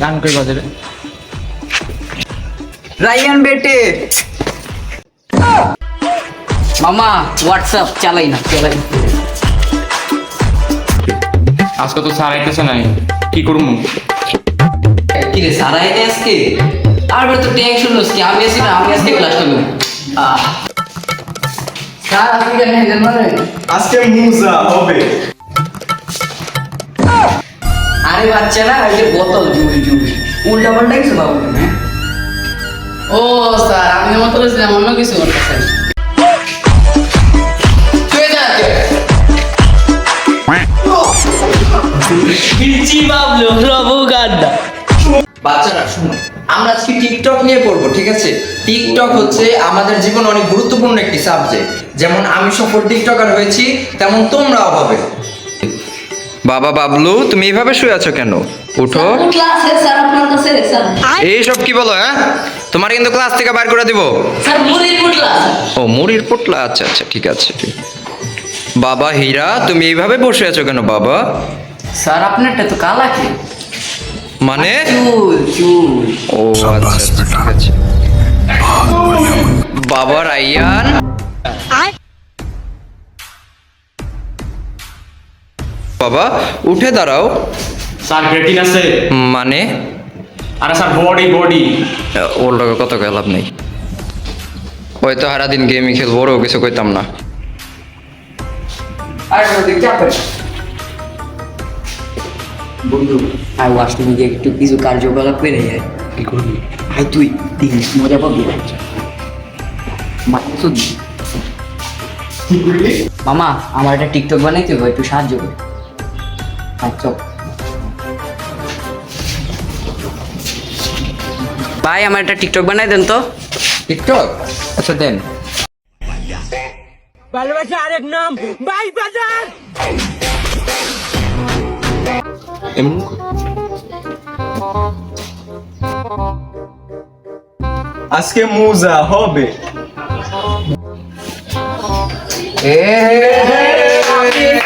গান কই বাজে রে? রাইয়ান বেটে। মামা হোয়াটসঅ্যাপ চালাই না চালাই আজকে তো স্যার আইতেছে নাই কি করব কি রে সারা এনে আজকে? আর তো টেনশন হচ্ছে কি আমি আছি না আমি আজকে ক্লাস করব। স্যার আপনি কেন মানে? আজকে মুজা হবে। আরে বাচ্চা না ওই যে বোতল জুড়ি জুড়ি। উল্টা পাল্টা কিছু বাবু হ্যাঁ? ও স্যার আমি মত করেছিলাম অন্য কিছু প্রভু গান্ডা বাচ্চারা শুনো আমরা আজকে টিকটক নিয়ে পড়ব ঠিক আছে? টিকটক হচ্ছে আমাদের জীবনে অনেক গুরুত্বপূর্ণ একটি সাবজেক্ট যেমন আমি সফল টিকটকার হয়েছি তেমন তোমরাও হবে। বাবা বাবলু তুমি এইভাবে শুয়ে আছো কেন? উঠো। আপনার এইসব কি বলো হ্যাঁ? তোমার কিন্তু ক্লাস থেকে বার করে দিব। স্যার মুড়ির ক্লাস ও মুড়ির পোটলা আচ্ছা আচ্ছা ঠিক আছে বাবা হীরা তুমি এইভাবে বসে আছো কেন বাবা? স্যার আপনারটা তো কালা কি? মানে? চুল চুল। ও আচ্ছা আচ্ছা, ঠিক আছে। বাবা রাইয়ান। বাবা উঠে দাঁড়াও। স্যার ক্রেটিন আছে। মানে? আরে স্যার বডি বডি ওর লগে কত লাভ নেই। ওই তো সারা দিন গেমই খেলব ওরও কিছু কইতাম না। বন্ধু আর ওয়াশরুমে গিয়ে একটু কিছু কার্যকলাপ করে যায় কি করবি? ভাই তুই দেখিস মজা পাবি। মামা আমার একটা টিকটক বানাইতে হবে একটু সাহায্য কর। ভাই আমার একটা টিকটক বানাই দেন তো। টিকটক? আচ্ছা দেন। আজকে মুজা হবে। কয়টা সাথে কয়টা বলার রে? কয়টা বলার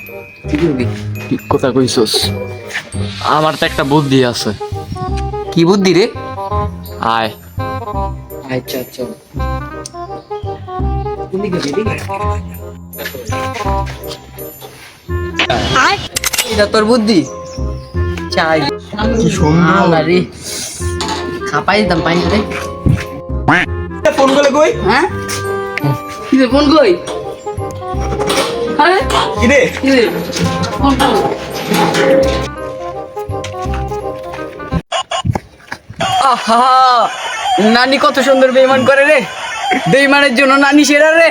ঠিক কথা কইছস। আমার তো একটা বুদ্ধি আছে। কি বুদ্ধি রে? আয়। আচ্ছা আচ্ছা? এটা তোর বুদ্ধি? চাই। কি সুন্দর। রে। খাপাই দিতাম পাইনি রে। ফোন করে কই? হ্যাঁ? রে ফোন কই? আরে আহা নানি কত সুন্দর বেইমান করে রে। বেইমানের জন্য নানি সেরা রে।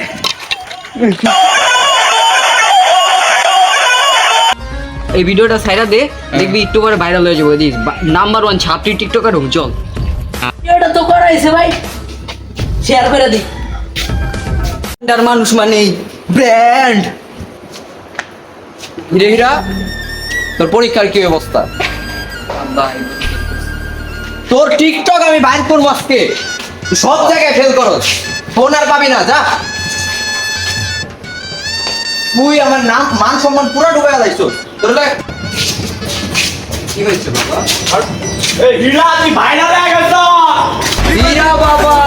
এই ভিডিওটা সাইরা দে দেখবি একটু পরে ভাইরাল হয়ে যাবে দিস নাম্বার ওয়ান ছাত্রী টিকটকার হোক চল। এটা তো করাইছে ভাই। শেয়ার করে দি। মানুষ মানেই ব্র্যান্ড হিরে হীরা তোর পরীক্ষার কি অবস্থা? তোর টিকটক আমি বাইর করব আজকে। তুই সব জায়গায় ফেল করস। ফোন আর পাবি না যা। তুই আমার নাম মান সম্মান পুরো ডুবে গেলাইছ তোর লাগ- কি হয়েছে বাবা? এই হিরা তুই ভাইরাল হয়ে গেছ হীরা বাবা।